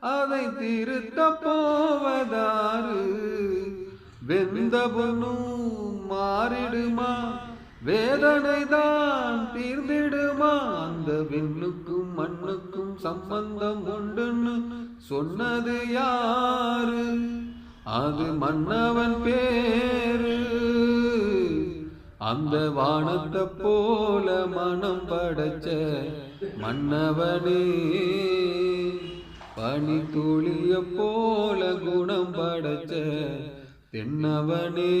அதை திருத்த போவதாறு. வெந்த பொண்ணும் மாறிடுமா? வேதனை தான் தீர்ந்திடுமா? அந்த விண்ணுக்கும் மண்ணுக்கும் சம்பந்தம் உண்டுன்னு சொன்னது யாரு? அது மன்னவன் பேரு. அந்த வானத்தை போல மனம் படைச்ச மன்னவனே. பனி துளிய போல குணம் படைச்ச தென்னவனே.